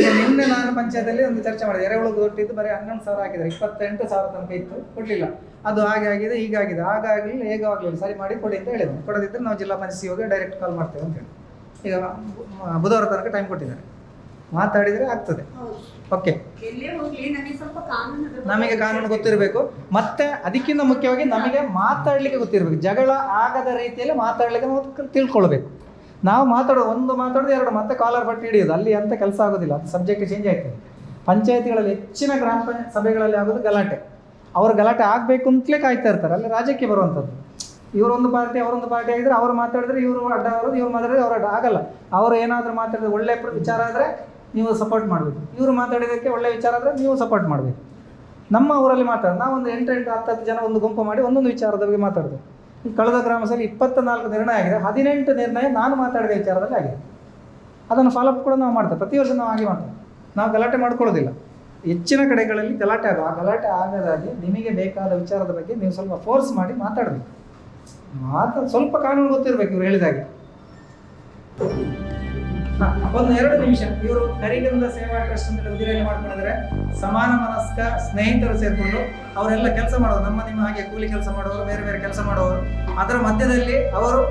ಈಗ ನಿನ್ನೆ ನಾನು ಪಂಚಾಯತಲ್ಲಿ ಒಂದು ಚರ್ಚೆ ಮಾಡಿದೆ. ಎರೆಹುಳು ದೊಡ್ಡಿದ್ದು ಬರೀ ಹನ್ನೊಂದು ಸಾವಿರ ಹಾಕಿದ್ದಾರೆ ಇಪ್ಪತ್ತೆಂಟು ಸಾವಿರ ತನಕ ಇತ್ತು. ಕೊಡಲಿಲ್ಲ. ಅದು ಹಾಗೆ ಆಗಿದೆ ಹೀಗಾಗಿದೆ ಹಾಗಾಗಲಿಲ್ಲ ಹೇಗಾಗಲಿಲ್ಲ ಸರಿ ಮಾಡಿ ಕೊಡಿ ಅಂತ ಹೇಳಿದ್ರು. ಕೊಡದಿದ್ದರೆ ನಾವು ಜಿಲ್ಲಾ ಪಂಚಾಯತ್ ಹೋಗಿ ಡೈರೆಕ್ಟ್ ಕಾಲ್ ಮಾಡ್ತೇವೆ ಅಂತ ಹೇಳಿ. ಈಗ ಬುಧವಾರ ತನಕ ಟೈಮ್ ಕೊಟ್ಟಿದ್ದಾರೆ. ಮಾತಾಡಿದರೆ ಆಗ್ತದೆ. ಓಕೆ ನಮಗೆ ಕಾನೂನು ಗೊತ್ತಿರಬೇಕು. ಮತ್ತೆ ಅದಕ್ಕಿಂತ ಮುಖ್ಯವಾಗಿ ನಮಗೆ ಮಾತಾಡಲಿಕ್ಕೆ ಗೊತ್ತಿರಬೇಕು. ಜಗಳ ಆಗದ ರೀತಿಯಲ್ಲಿ ಮಾತಾಡಲಿಕ್ಕೆ ನಾವು ತಿಳ್ಕೊಳ್ಬೇಕು. ನಾವು ಮಾತಾಡೋ, ಒಂದು ಮಾತಾಡೋದು ಎರಡು, ಮತ್ತೆ ಕಾಲರ್ ಬಟ್ಟೆ ಹಿಡಿಯೋದು. ಅಲ್ಲಿ ಅಂತ ಕೆಲಸ ಆಗೋದಿಲ್ಲ. ಅದು ಸಬ್ಜೆಕ್ಟ್ ಚೇಂಜ್ ಆಗ್ತದೆ ಪಂಚಾಯತಿಗಳಲ್ಲಿ ಹೆಚ್ಚಿನ ಗ್ರಾಮ ಪಂಚಾಯತ್ ಸಭೆಗಳಲ್ಲಿ ಆಗೋದು ಗಲಾಟೆ. ಅವರು ಗಲಾಟೆ ಆಗಬೇಕು ಅಂತಲೇ ಕಾಯ್ತಾ ಇರ್ತಾರೆ. ಅಲ್ಲಿ ರಾಜ್ಯಕ್ಕೆ ಬರುವಂಥದ್ದು. ಇವರೊಂದು ಪಾರ್ಟಿ, ಅವರೊಂದು ಪಾರ್ಟಿ ಆಗಿದ್ರೆ ಅವ್ರು ಮಾತಾಡಿದ್ರೆ ಇವರು ಅಡ್ಡ ಬರೋದು ಇವ್ರು ಮಾತಾಡಿದ್ರೆ ಅವ್ರು ಅಡ್ಡ ಆಗಲ್ಲ. ಅವರು ಏನಾದರೂ ಮಾತಾಡಿದ್ರೆ ಒಳ್ಳೆ ವಿಚಾರ ಆದರೆ ನೀವು ಸಪೋರ್ಟ್ ಮಾಡಬೇಕು. ಇವರು ಮಾತಾಡಿದ್ದಕ್ಕೆ ಒಳ್ಳೆ ವಿಚಾರ ಆದರೆ ನೀವು ಸಪೋರ್ಟ್ ಮಾಡಬೇಕು. ನಮ್ಮ ಊರಲ್ಲಿ ಮಾತಾಡೋದು ನಾವು ಒಂದು ಎಂಟು ಎಂಟು, ಹತ್ತು ಹತ್ತು ಜನ ಒಂದು ಗುಂಪು ಮಾಡಿ ಒಂದೊಂದು ವಿಚಾರದ ಬಗ್ಗೆ ಮಾತಾಡೋದು ಈ ಕಳೆದ ಗ್ರಾಮಸಲ್ಲಿ ಇಪ್ಪತ್ತ ನಾಲ್ಕು ನಿರ್ಣಯ ಆಗಿದೆ. ಹದಿನೆಂಟು ನಿರ್ಣಯ ನಾನು ಮಾತಾಡಿದ ವಿಚಾರದಲ್ಲಿ ಆಗಿದೆ. ಅದನ್ನು ಫಾಲೋಅಪ್ ಕೂಡ ನಾವು ಮಾಡ್ತೇವೆ. ಪ್ರತಿ ವರ್ಷ ನಾವು ಹಾಗೆ ಮಾಡ್ತೇವೆ. ನಾವು ಗಲಾಟೆ ಮಾಡ್ಕೊಳ್ಳೋದಿಲ್ಲ. ಹೆಚ್ಚಿನ ಕಡೆಗಳಲ್ಲಿ ಗಲಾಟೆ ಆಗ ಆ ಗಲಾಟೆ ಆಗದಾಗೆ ನಿಮಗೆ ಬೇಕಾದ ವಿಚಾರದ ಬಗ್ಗೆ ನೀವು ಸ್ವಲ್ಪ ಫೋರ್ಸ್ ಮಾಡಿ ಮಾತಾಡಬೇಕು. ಮಾತಾ ಸ್ವಲ್ಪ ಕಾನೂನು ಗೊತ್ತಿರಬೇಕು ಇವ್ರು ಹೇಳಿದಾಗೆ. ಒಂದು ಎರಡು ನಿಮಿಷ. ಇವರು ಕರಿಗಂಧ ಸೇವಾ ಟ್ರಸ್ಟ್ ಅಂತ ಉದಿರಲ್ಲಿ ಮಾಡ್ಕೊಂಡಿದ್ರೆ ಸಮಾನ ಮನಸ್ಕ ಸ್ನೇಹಿತರು ಸೇರ್ಕೊಂಡು ಅವರೆಲ್ಲ ಕೆಲಸ ಮಾಡೋರು, ನಮ್ಮ ನಿಮ್ಮ ಹಾಗೆ ಕೂಲಿ ಕೆಲಸ ಮಾಡೋರು, ಬೇರೆ ಬೇರೆ ಕೆಲಸ ಮಾಡೋರು, ಅದರ ಮಧ್ಯದಲ್ಲಿ ಅವರು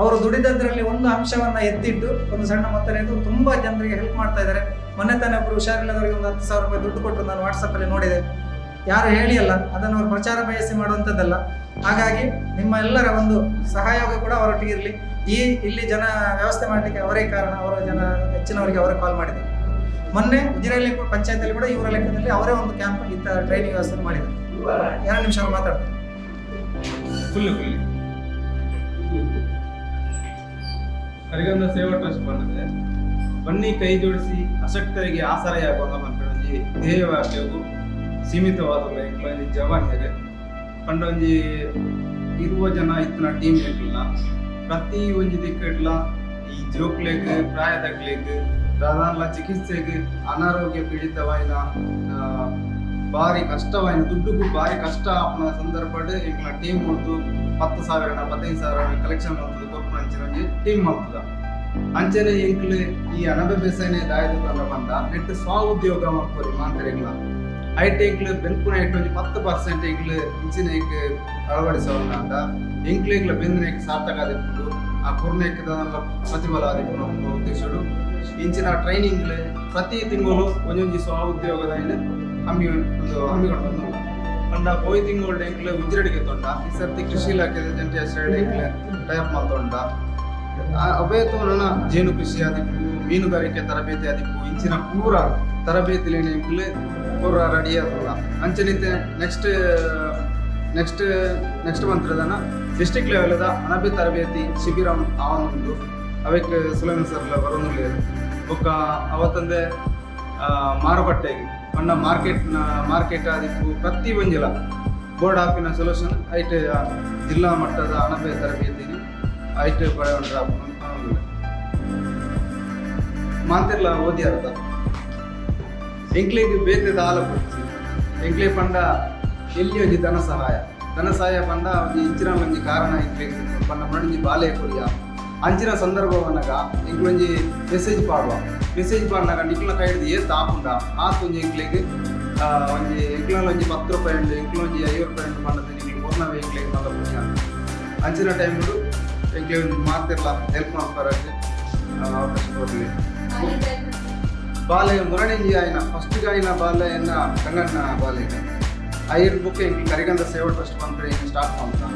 ಅವರು ದುಡಿದದ್ರಲ್ಲಿ ಒಂದು ಅಂಶವನ್ನ ಎತ್ತಿಟ್ಟು ಒಂದು ಸಣ್ಣ ಮೊತ್ತನೆಂದು ತುಂಬಾ ಜನರಿಗೆ ಹೆಲ್ಪ್ ಮಾಡ್ತಾ ಇದ್ದಾರೆ. ಮೊನ್ನೆ ತಾನೇ ಒಬ್ಬರು ಹುಷಾರಿಲ್ಲದವರಿಗೆ ಒಂದು ಹತ್ತು ಸಾವಿರ ರೂಪಾಯಿ ದುಡ್ಡು ಕೊಟ್ಟರು ನಾನು ವಾಟ್ಸಪ್ಪಲ್ಲಿ ನೋಡಿದೆ. ಯಾರು ಹೇಳಿ ಅಲ್ಲ ಅದನ್ನು ಅವರು ಪ್ರಚಾರ ಬಯಸಿ ಮಾಡುವಂಥದ್ದಲ್ಲ. ಹಾಗಾಗಿ ನಿಮ್ಮ ಎಲ್ಲರ ಒಂದು ಸಹಯೋಗ ಕೂಡ ಅವರೊಟ್ಟಿಗೆ ಇರಲಿ. ಈ ಇಲ್ಲಿ ಜನ ವ್ಯವಸ್ಥೆ ಮಾಡಲಿಕ್ಕೆ ಅವರೇ ಕಾರಣ, ಅವರ ಜನ ಹೆಚ್ಚಿನವರಿಗೆ ಅವರೇ ಕಾಲ್ ಮಾಡಿದೆ ಮೊನ್ನೆ ಉಜಿರೆಯಲ್ಲಿ ಕೂಡ ಪಂಚಾಯತಲ್ಲಿ ಕೂಡ ಇವರ ಲೆಕ್ಕದಲ್ಲಿ ಅವರೇ ಒಂದು ಕ್ಯಾಂಪ್ ಇಂಥ ಟ್ರೈನಿಂಗ್ ವ್ಯವಸ್ಥೆ ಮಾಡಿದ್ದಾರೆ ಎರಡು ನಿಮಿಷ ಅವ್ರು ಮಾತಾಡ್ತಾರೆ ಸೇವಾ ಟ್ರಸ್ಟ್ ಬಂದಿದೆ. ಬನ್ನಿ ಕೈ ಜೋಡಿಸಿ ಅಶಕ್ತರಿಗೆ ಆಸರೆಯಾಗುವ ಪಂಪಣಿ ಧ್ಯೇಯವಾಕ್ಯವು ಸೀಮಿತವಾದ ಜವಾಬ್ದಾರಿ. ಪಂಡೊಂಜಿ ಇರುವ ಜನ ಇತ್ತಿನ ಟೀಮ್ ಇರಲಿಲ್ಲ. ಪ್ರತಿ ಒಂಜಿ ದಿಕ್ಕಲ್ಲ ಈ ಜೋಕ್ಲೆಗ್ ಪ್ರಾಯದಕ್ಲೆಗ್ ಪ್ರಧಾನ ಚಿಕಿತ್ಸೆಗೆ ಅನಾರೋಗ್ಯ ಪೀಡಿತವಾಯಿನ ಬಾರಿ ಕಷ್ಟವಾಯಿನ ದುಡ್ಡುಗೂ ಬಾರಿ ಕಷ್ಟ ಆಪನ ಸಂದರ್ಭಡ್ ಈಗ ಟೀಮ್ ಮಾಡ್ದು ಹತ್ತು ಸಾವಿರ ಹದಿನೈದು ಸಾವಿರ ಕಲೆಕ್ಷನ್ ಮಾಡ್ತದೆ. ಕೊಪ್ಪು ಅಂಚಿನ ಟೀಮ್ ಮಾಡ್ತದ. ಅಂಚನೆ ಎಂಕ್ಲೆ ಈ ಅನಬೆ ಬೇಸಾಯನೇ ದಾಯದ ಬಂದ. ನೆಟ್ ಸ್ವ ಉದ್ಯೋಗ ಮಾಡ್ಕೋರಿ ಮಾಂತರಿಗ್ಲ. ಐಟಿ பெண்புனை எட்டு பத்து ಒಂಜಿ ಪತ್ತು ಪರ್ಸೆಂಟ್ ಎಂಕ್ಲು ಇಂಚಿನ ಎಂಕ್ ಅಳವಡಿಸೋಣ ಅಂತ ಎಂಕ್ಲು ಎಂಕ್ಲ ಬೆಂದಿನ ಸಾರ್ಥಕ ಆದಿಪ್ಪುಂಡು ಆ ಪೂರ್ಣ ಪ್ರತಿಫಲ ಆದಿಪ್ಪುನ ಉದ್ದೇಶಡು ಇಂಚಿನ ಟ್ರೈನಿಂಗ್ ಪ್ರತಿ ತಿಂಗಳು ಒಂದೊಂದು ಸ್ವ ಉದ್ಯೋಗದ ಹಮ್ಮಿ ಒಂದು ಹಮ್ಮಿಕೊಂಡು ಪಂಡ ಹೋಯ್ ತಿಂಗಳು ಎಂಕ್ಲೆ ಉಜ್ರಡಿಗೆ ತೊಂಡ ಈ ಸರ್ತಿ ಕೃಷಿ ಇಲಾಖೆದ ಜಂಟಿ ಹೆಸರು ಎಂಕ್ಲೆ ಟೈಪ್ ಮಾಡ್ತೊಂಡ ತೋರಣ ಜೇನು ಕೃಷಿ ಆದಿಪ್ಪು ಮೀನುಗಾರಿಕೆ ತರಬೇತಿ ಆದಿಪ್ಪು ಇಂಚಿನ ಪೂರ ತರಬೇತಿ ಎಂಕ್ಲೆ ಪೂರ ರೆಡಿ ಆದಲ್ಲ ಅಂಚನಿತೆ ನೆಕ್ಸ್ಟ್ ನೆಕ್ಸ್ಟ್ ನೆಕ್ಸ್ಟ್ ಮಂತ್ರದನ ಡಿಸ್ಟಿಕ್ ಲೆವೆಲ್ದ ಅಣಬೆ ತರಬೇತಿ ಶಿಬಿರ ಆವೊಂದು ಅವಕ್ಕೆ ಸುಲಭ ಸರ್ಲ ಬರೋದಿಲ್ಲ ಬೊಕ್ಕ ಅವತ್ತಂದೆ ಮಾರುಕಟ್ಟೆಗೆ ಪಂಡ ಮಾರ್ಕೆಟ್ ಮಾರ್ಕೆಟ್ ಆದಿಪ್ಪು ಪ್ರತಿ ಒಂಜಿಲ ಬೋರ್ಡ್ ಆಫಿನ ಸೊಲ್ಯೂಷನ್ ಐಟ್, ಜಿಲ್ಲಾ ಮಟ್ಟದ ಅಣಬೆ ತರಬೇತಿನಿ ಐಟ್ ಪಡೆಯುಂಡ್ರ ಮಾತಿರ್ಲ ಓದಿ ಅರ್ಥ ಎಂಕ್ಲಿಗೆ ಬೇತೆದ ಹಾಲು ಕೊಡ್ಸಿ ಎಂಕ್ಲಿ ಪಂಡ ಎಲ್ಲಿ ಒಂಜಿ ಧನ ಸಹಾಯ ಧನ ಸಹಾಯ ಪಂಡ ಒಂಜಿ ಇಂಚಿನ ಒಂಜಿ ಕಾರಣ ಎಂಕ್ಲಿಗೆ ಪಂಡ ಮಣಂಜಿ ಬಾಲೆ ಕೊರಿಯ ಅಂಚಿನ ಸಂದರ್ಭವನ್ನಗ ಎಂಕ್ಲು ಒಂಜಿ ಮೆಸೇಜ್ ಪಾಡುವ ಮೆಸೇಜ್ ಪಾಡಿನಾಗ ನಿಕ್ಲ ಕೈಡ್ದು ಏತ್ ಆಪುಂಡ ಆತು ಒಂಜಿ ಎಂಕ್ಲಿಗೆ ಆ, ಒಂಜಿ ಎಂಕ್ಲಲ್ಲಿ ಒಂಜಿ ಪತ್ತು ರೂಪಾಯಿ ಉಂಡು ಎಂಕ್ಲು ಒಂಜಿ ಐವತ್ತು ರೂಪಾಯಿ ಉಂಡು ಪಂಡದ ನಿಕ್ಲಿಗೆ ಮೂರ್ನವೆ ಎಂಕ್ಲಿಗೆ ಮಲ್ಲ ಪುಣ್ಯ ಅಂಚಿನ ಟೈಮ್ಡು ಎಂಕ್ಲಿ ಒಂದು ಮಾತಿರ್ಲ ಹೆಲ್ಪ್ ಮಾಡ್ತಾರೆ ಅವಕಾಶ ಕೊಡಲಿ. ಬಾಲೆ ಮುರಣೆಂಜಿ ಆಯ್ನ ಫಸ್ಟ್ ಆಯ್ನ ಬಾಲೆಯನ್ನ ಕಂಗಣ್ಣ ಬಾಲೆಗೆ ಐದು ಬುಕ್ ಹಿಂಗೆ ಕರಿಗಂಧ ಸೇವಾ ಟ್ರಸ್ಟ್ ಬಂದ್ರೆ ಸ್ಟಾರ್ಟ್ ಮಾಡ್ತಾ